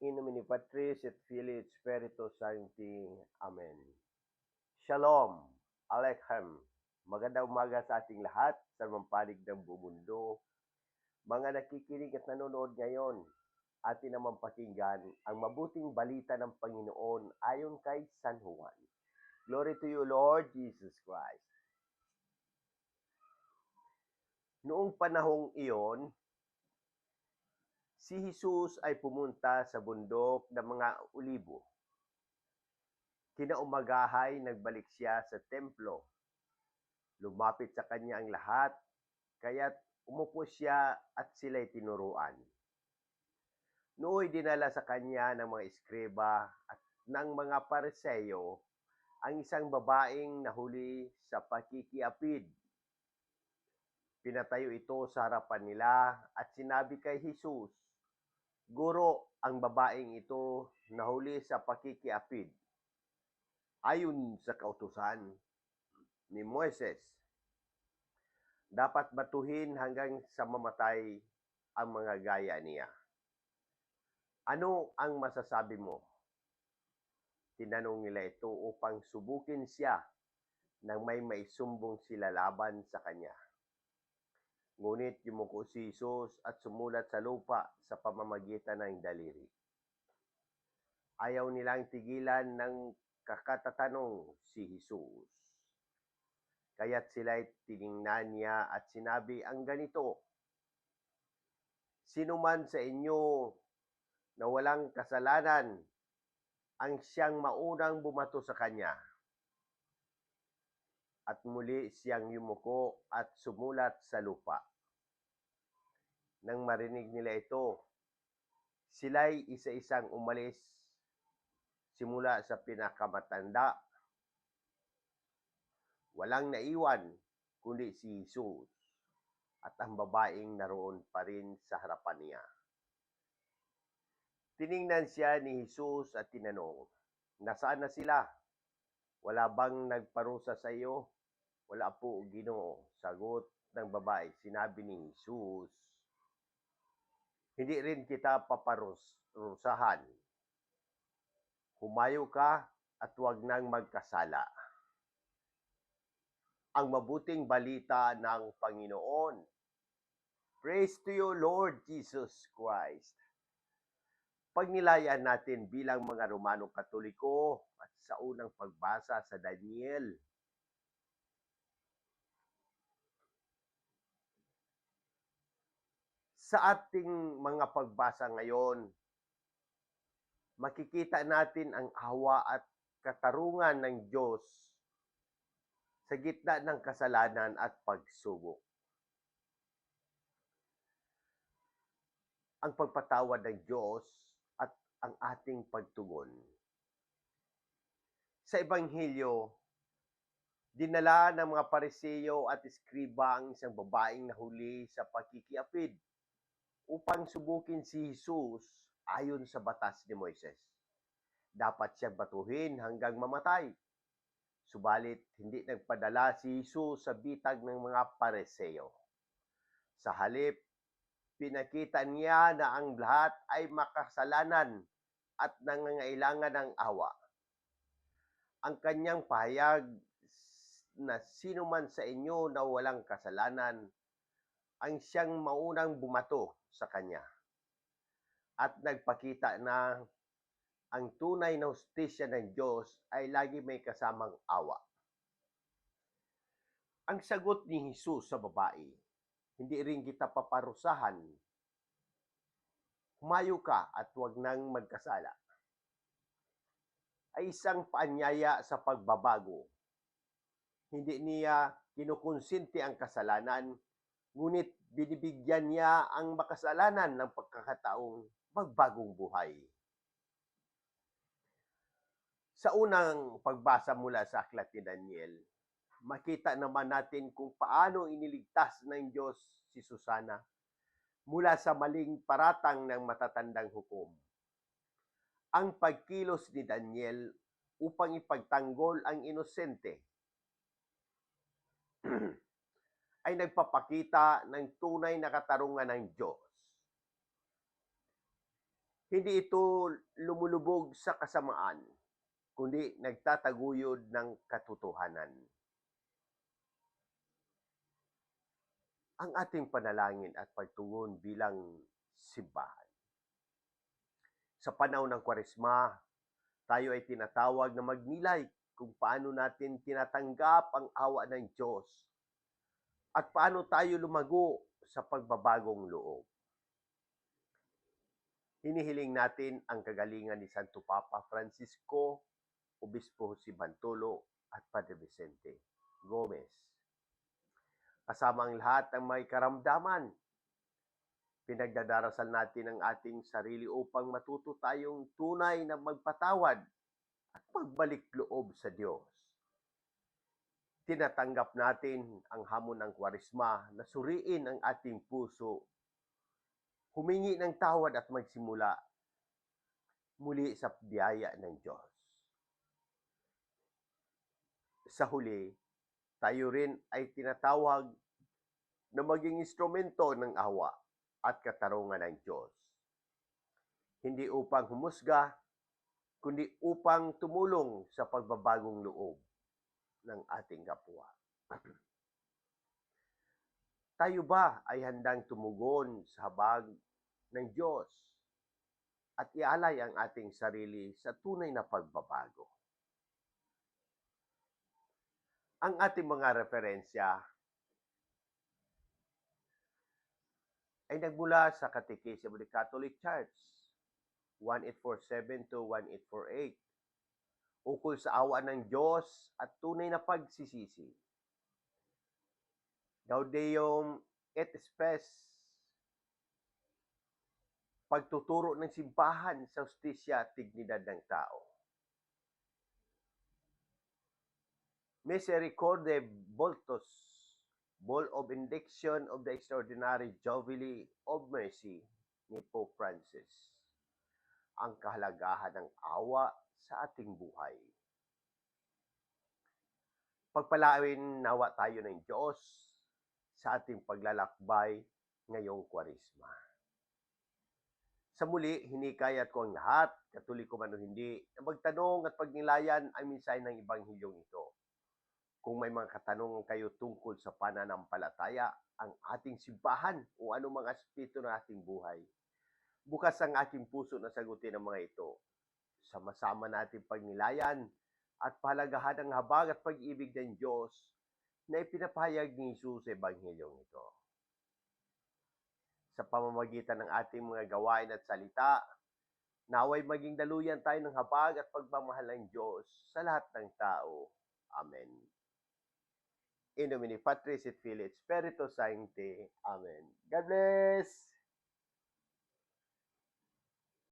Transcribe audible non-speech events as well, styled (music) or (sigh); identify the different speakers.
Speaker 1: In nomine Patris et Filii et Spiritus Sancti. Amen. Shalom. Aleichem. Magandang umaga sa ating lahat sa mampanig ng buong mundo. Mga nakikinig at nanonood ngayon, atin naman pakinggan ang mabuting balita ng Panginoon ayon kay San Juan. Glory to you, Lord Jesus Christ. Noong panahong iyon, si Jesus ay pumunta sa bundok ng mga ulibo. Kinaumagahay, nagbalik siya sa templo. Lumapit sa kanya ang lahat, kaya't umupo siya at sila'y tinuruan. Nooy dinala sa kanya ng mga eskriba at ng mga pariseyo ang isang babaeng nahuli sa pakikiapid. Pinatayo ito sa harapan nila at sinabi kay Jesus, Guro, ang babaeng ito nahuli sa pakikiapid. Ayon sa kautusan ni Moises, dapat batuhin hanggang sa mamatay ang mga gaya niya. Ano ang masasabi mo? Tinanong nila ito upang subukin siya nang may maisumbong sila laban sa kanya. Ngunit yumuko si Jesus at sumulat sa lupa sa pamamagitan ng daliri. Ayaw nilang tigilan ng kakatatanong si Jesus. Kaya't sila'y tiningnan niya at sinabi ang ganito, Sino man sa inyo na walang kasalanan ang siyang maunang bumato sa kanya. At muli siyang yumuko at sumulat sa lupa. Nang marinig nila ito, sila'y isa-isang umalis simula sa pinakamatanda. Walang naiwan kundi si Jesus at ang babaeng naroon pa rin sa harapan niya. Tiningnan siya ni Jesus at tinanong, Nasaan na sila? Wala bang nagparusa sa iyo? Wala po, ginoo. Sagot ng babae, sinabi ni Jesus, Hindi rin kita paparusahan. Humayo ka at huwag nang magkasala. Ang mabuting balita ng Panginoon. Praise to you, Lord Jesus Christ pagnilayan natin bilang mga Romanong Katoliko at sa unang pagbasa sa Daniel. Sa ating mga pagbasa ngayon, makikita natin ang awa at katarungan ng Diyos sa gitna ng kasalanan at pagsubok. Ang pagpatawad ng Diyos ang ating pagtugon. Sa Ebanghelyo, dinala ng mga pariseyo at eskriba ang isang babaeng nahuli sa pagkikiapid upang subukin si Jesus ayon sa batas ni Moises. Dapat siyang batuhin hanggang mamatay. Subalit, hindi nagpadala si Jesus sa bitag ng mga pariseyo. Sa halip, pinakita niya na ang lahat ay makasalanan at nangangailangan ng awa. Ang kanyang pahayag na sino man sa inyo na walang kasalanan ang siyang maunang bumato sa kanya. At nagpakita na ang tunay na hustisya ng Diyos ay lagi may kasamang awa. Ang sagot ni Jesus sa babae, hindi rin kita paparusahan. Humayo ka at huwag nang magkasala. Ay isang paanyaya sa pagbabago. Hindi niya kinukonsinti ang kasalanan, ngunit binibigyan niya ang makasalanan ng pagkakataong magbagong buhay. Sa unang pagbasa mula sa Aklat ni Daniel, makita naman natin kung paano iniligtas ng Diyos si Susana mula sa maling paratang ng matatandang hukom. Ang pagkilos ni Daniel upang ipagtanggol ang inosente (clears throat) ay nagpapakita ng tunay na katarungan ng Diyos. Hindi ito lumulubog sa kasamaan, kundi nagtataguyod ng katotohanan. Ang ating panalangin at pagtungon bilang simbahan. Sa panahon ng Kwaresma, tayo ay tinatawag na magnilay kung paano natin tinatanggap ang awa ng Diyos at paano tayo lumago sa pagbabagong loob. Hinihiling natin ang kagalingan ni Santo Papa Francisco, Obispo Jose Bantolo at Padre Vicente Gomez. Kasama ang lahat ng may karamdaman. Pinagdadarasal natin ang ating sarili upang matuto tayong tunay na magpatawad at magbalik loob sa Diyos. Tinatanggap natin ang hamon ng kwarisma na suriin ang ating puso, humingi ng tawad at magsimula muli sa biyaya ng Diyos. Sa huli, tayo rin ay tinatawag na maging instrumento ng awa at katarungan ng Diyos. Hindi upang humusga, kundi upang tumulong sa pagbabagong loob ng ating kapwa. (clears throat) Tayo ba ay handang tumugon sa habag ng Diyos at ialay ang ating sarili sa tunay na pagbabago? Ang ating mga referensya ay nagmula sa Catechism of the Catholic Church 1847 to 1848 ukol sa awa ng Diyos at tunay na pagsisisi. Gaudium et Spes pagtuturo ng simbahan sa ustisya at dignidad ng tao. Misericorde Voltus, Bull of Indiction of the Extraordinary Jubilee of Mercy ni Pope Francis. Ang kahalagahan ng awa sa ating buhay. Pagpalawin nawa tayo ng Diyos sa ating paglalakbay ngayong kwarisma. Sa muli, hinikayat ko ang lahat, katoliko man o hindi, na magtanong at pagnilayan ang mensahe ng Ebanghilyong ito. Kung may mga katanungan kayo tungkol sa pananampalataya, ang ating simbahan o anumang aspeto ng ating buhay, bukas ang aking puso na sagutin ang mga ito. Sama-sama natin pagnilayan at palagahan ang habag at pag-ibig ng Diyos na ipinapahayag ni Jesus sa Ebanghilyong ito. Sa pamamagitan ng ating mga gawain at salita, naway maging daluyan tayo ng habag at pagmamahal ng Diyos sa lahat ng tao. Amen. In nomine Patris et Filii et Spiritus Sancti. Amen. God bless!